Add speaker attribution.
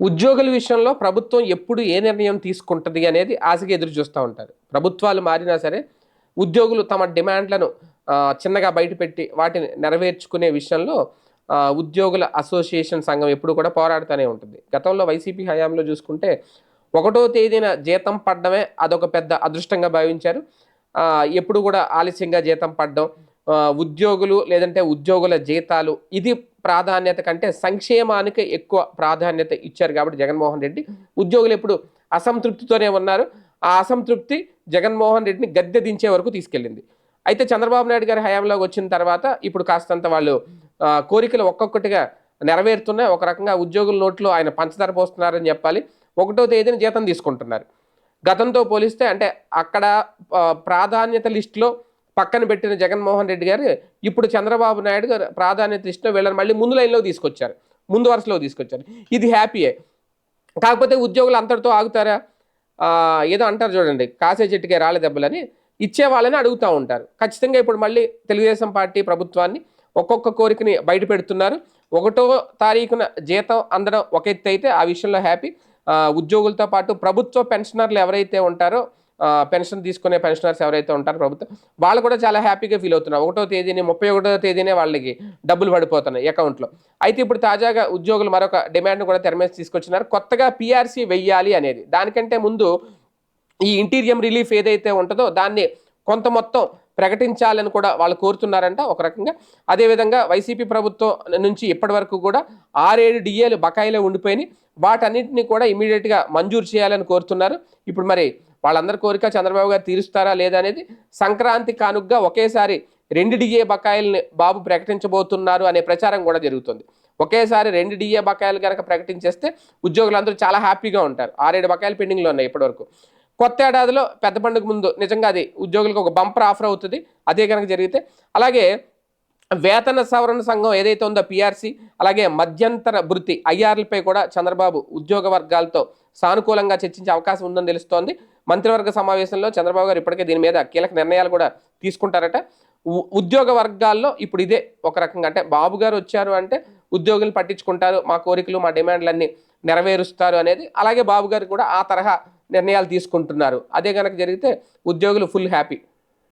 Speaker 1: ఉద్యోగుల విషయంలో ప్రభుత్వం ఎప్పుడు ఏ నిర్ణయం తీసుకుంటుంది అనేది ఆశగా ఎదురు చూస్తూ ఉంటారు. ప్రభుత్వాలు మారినా సరే ఉద్యోగులు తమ డిమాండ్లను చిన్నగా బయటపెట్టి వాటిని నెరవేర్చుకునే విషయంలో ఉద్యోగుల అసోసియేషన్ సంఘం ఎప్పుడు కూడా పోరాడుతూనే ఉంటుంది. గతంలో వైసీపీ హయాంలో చూసుకుంటే ఒకటో తేదీన జీతం పడ్డమే అదొక పెద్ద అదృష్టంగా భావించారు. ఎప్పుడు కూడా ఆలస్యంగా జీతం పడడం ఉద్యోగులు లేదంటే ఉద్యోగుల జీతాలు ఇది ప్రాధాన్యత కంటే సంక్షేమానికి ఎక్కువ ప్రాధాన్యత ఇచ్చారు కాబట్టి జగన్మోహన్ రెడ్డి. ఉద్యోగులు ఎప్పుడు అసంతృప్తితోనే ఉన్నారు. ఆ అసంతృప్తి జగన్మోహన్ రెడ్డిని గద్దె దించే వరకు తీసుకెళ్ళింది. అయితే చంద్రబాబు నాయుడు గారి హయాంలోకి వచ్చిన తర్వాత ఇప్పుడు కాస్తంత వాళ్ళు కోరికలు ఒక్కొక్కటిగా నెరవేరుతున్నాయి. ఒక రకంగా ఉద్యోగుల నోట్లో ఆయన పంచదార పోస్తున్నారని చెప్పాలి. ఒకటో తేదీన జీతం తీసుకుంటున్నారు. గతంతో పోలిస్తే అంటే అక్కడ ప్రాధాన్యత లిస్టులో పక్కన పెట్టిన జగన్మోహన్ రెడ్డి గారు ఇప్పుడు చంద్రబాబు నాయుడు గారు ప్రాధాన్యత లిస్టులో వీళ్ళని మళ్ళీ ముందు లైన్లో తీసుకొచ్చారు. ముందు వరుసలో తీసుకొచ్చారు. ఇది హ్యాపీయే కాకపోతే ఉద్యోగులు అంతటితో ఆగుతారా? ఏదో అంటారు చూడండి కాసే చెట్టుకే రాళ్ళ దెబ్బలని ఇచ్చే వాళ్ళని అడుగుతూ ఉంటారు. ఖచ్చితంగా ఇప్పుడు మళ్ళీ తెలుగుదేశం పార్టీ ప్రభుత్వాన్ని ఒక్కొక్క కోరికని బయట పెడుతున్నారు. ఒకటో తారీఖున జీతం అందడం ఒక ఎత్తు అయితే ఆ విషయంలో హ్యాపీ ఉద్యోగులతో పాటు ప్రభుత్వ పెన్షనర్లు ఎవరైతే ఉంటారో పెన్షన్ తీసుకునే పెన్షనర్స్ ఎవరైతే ఉంటారో ప్రభుత్వం వాళ్ళు కూడా చాలా హ్యాపీగా ఫీల్ అవుతున్నారు. ఒకటో తేదీని ముప్పై ఒకటో తేదీనే వాళ్ళకి డబ్బులు పడిపోతున్నాయి అకౌంట్లో. అయితే ఇప్పుడు తాజాగా ఉద్యోగులు మరొక డిమాండ్ కూడా తెరమేసి తీసుకొచ్చినారు. కొత్తగా పిఆర్సీ వెయ్యాలి అనేది. దానికంటే ముందు ఈ ఇంటీరియం రిలీఫ్ ఏదైతే ఉంటుందో దాన్ని కొంత మొత్తం ప్రకటించాలని కూడా వాళ్ళు కోరుతున్నారంట ఒక రకంగా. అదేవిధంగా వైసీపీ ప్రభుత్వం నుంచి ఇప్పటి వరకు కూడా ఆరేడు డిఏలు బకాయిలో ఉండిపోయినాయి. వాటన్నింటినీ కూడా ఇమీడియట్గా మంజూరు చేయాలని కోరుతున్నారు. ఇప్పుడు మరి వాళ్ళందరి కోరిక చంద్రబాబు గారు తీరుస్తారా లేదా అనేది సంక్రాంతి కానుగ్గా ఒకేసారి రెండు డిఏ బకాయిల్ని బాబు ప్రకటించబోతున్నారు అనే ప్రచారం కూడా జరుగుతుంది. ఒకేసారి రెండు డిఏ బకాయిలు కనుక ప్రకటించేస్తే ఉద్యోగులందరూ చాలా హ్యాపీగా ఉంటారు. ఆరేడు బకాయిలు పెండింగ్లో ఉన్నాయి ఇప్పటివరకు కొత్త ఏడాదిలో పెద్ద పండుగ ముందు నిజంగా అది ఉద్యోగులకు ఒక బంపర్ ఆఫర్ అవుతుంది. అదే కనుక జరిగితే అలాగే వేతన సవరణ సంఘం ఏదైతే ఉందో పిఆర్సీ అలాగే మధ్యంతర భృతి ఐఆర్లపై కూడా చంద్రబాబు ఉద్యోగ వర్గాలతో సానుకూలంగా చర్చించే అవకాశం ఉందని తెలుస్తోంది. మంత్రివర్గ సమావేశంలో చంద్రబాబు గారు ఇప్పటికే దీని మీద కీలక నిర్ణయాలు కూడా తీసుకుంటారట. ఉ- ఉద్యోగ వర్గాల్లో ఇప్పుడు ఇదే ఒక రకంగా అంటే బాబు గారు వచ్చారు అంటే ఉద్యోగులు పట్టించుకుంటారు మా కోరికలు మా డిమాండ్లన్నీ నెరవేరుస్తారు అనేది. అలాగే బాబు గారు కూడా ఆ తరహా నిర్ణయాలు తీసుకుంటున్నారు. అదే కనుక జరిగితే ఉద్యోగులు ఫుల్ హ్యాపీ.